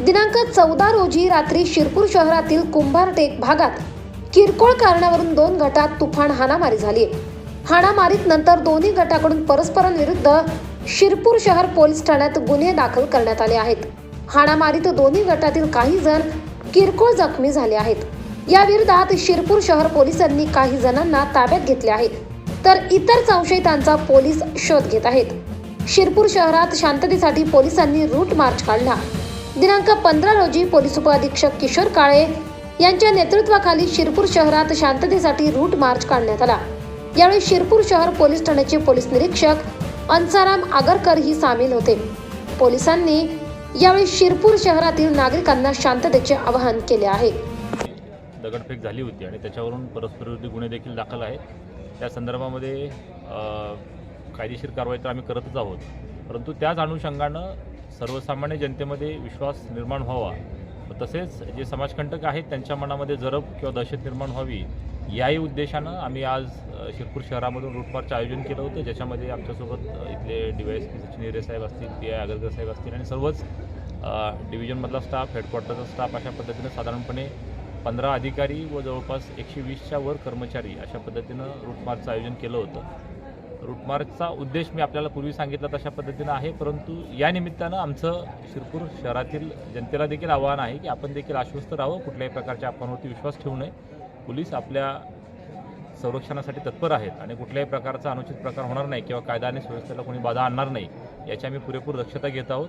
दिनांक चौदा रोजी रात्री शिरपूर शहरातील कुंभारटेक भागात किरकोळ कारणावरून दोन गटात तुफान हाणामारी झाली. हाणामारीत नंतर दोन्ही गटाकडून परस्परांविरुद्ध शिरपूर शहर पोलीस ठाण्यात गुन्हे दाखल करण्यात आले आहेत. हाणामारीत दोन्ही गटातील काही जण किरकोळ जखमी झाले आहेत. या विरोधात शिरपूर शहर पोलिसांनी काही जणांना ताब्यात घेतले आहे. तर इतर संशयितांचा पोलीस शोध घेत आहेत. शिरपूर शहरात शांततेसाठी पोलिसांनी रूट मार्च काढला. दिनांक पंधरा रोजी पोलीस उपअधीक्षक किशोर काळे यांच्या नेतृत्वाखाली शिरपूर शहरात शांततेसाठी रूट मार्च काढण्यात आला. यावेळी शिरपूर शहर पोलीस ठाण्याचे पोलीस निरीक्षक अंसाराम आगरकर ही सामील होते. पोलिसांनी यावेळी शिरपूर शहरातील नागरिकांना शांततेचे आवाहन केले आहे. दगडफेक झाली होती आणि त्याच्यावरून परस्परविरोधी गुन्हे देखील दाखल आहेत. त्या संदर्भामध्ये कायदेशीर कारवाई तर आम्ही करतच आहोत. परंतु त्याच अनुषंगानं सर्वसामान्य जनतेमध्ये विश्वास निर्माण व्हावा. तसेच जे समाजकंटक आहेत त्यांच्या मनामध्ये जरब किंवा दहशत निर्माण व्हावी याही उद्देशानं आम्ही आज शिरपूर शहरामधून रूटमार्च आयोजन केलं होतं. ज्याच्यामध्ये आमच्यासोबत इथले D Y S P Sachin Hire साहेब असतील पी आय आगरकर साहेब असतील आणि सर्वच डिव्हिजनमधला स्टाफ हेडक्वार्टरचा स्टाफ अशा पद्धतीनं साधारणपणे पंधरा अधिकारी व जवळपास एकशे वीसच्या वर कर्मचारी अशा पद्धतीनं रूटमार्चचं आयोजन केलं होतं. रूटमार्चचा उद्देश मी आपल्याला पूर्वी सांगितला तशा पद्धतीनं आहे परंतु या निमित्तानं आमचं शिरपूर शहरातील जनतेला देखील आव्हान आहे की आपण देखील आश्वस्त राहावं कुठल्याही प्रकारच्या आपणवरती विश्वास ठेवू नये. पोलीस आपल्या संरक्षणासाठी तत्पर आहेत आणि कुठल्याही प्रकारचा अनुचित प्रकार होणार नाही किंवा कायदा आणि सुव्यवस्थेला कोणी बाधा आणणार नाही याची आम्ही पुरेपूर दक्षता घेत आहोत.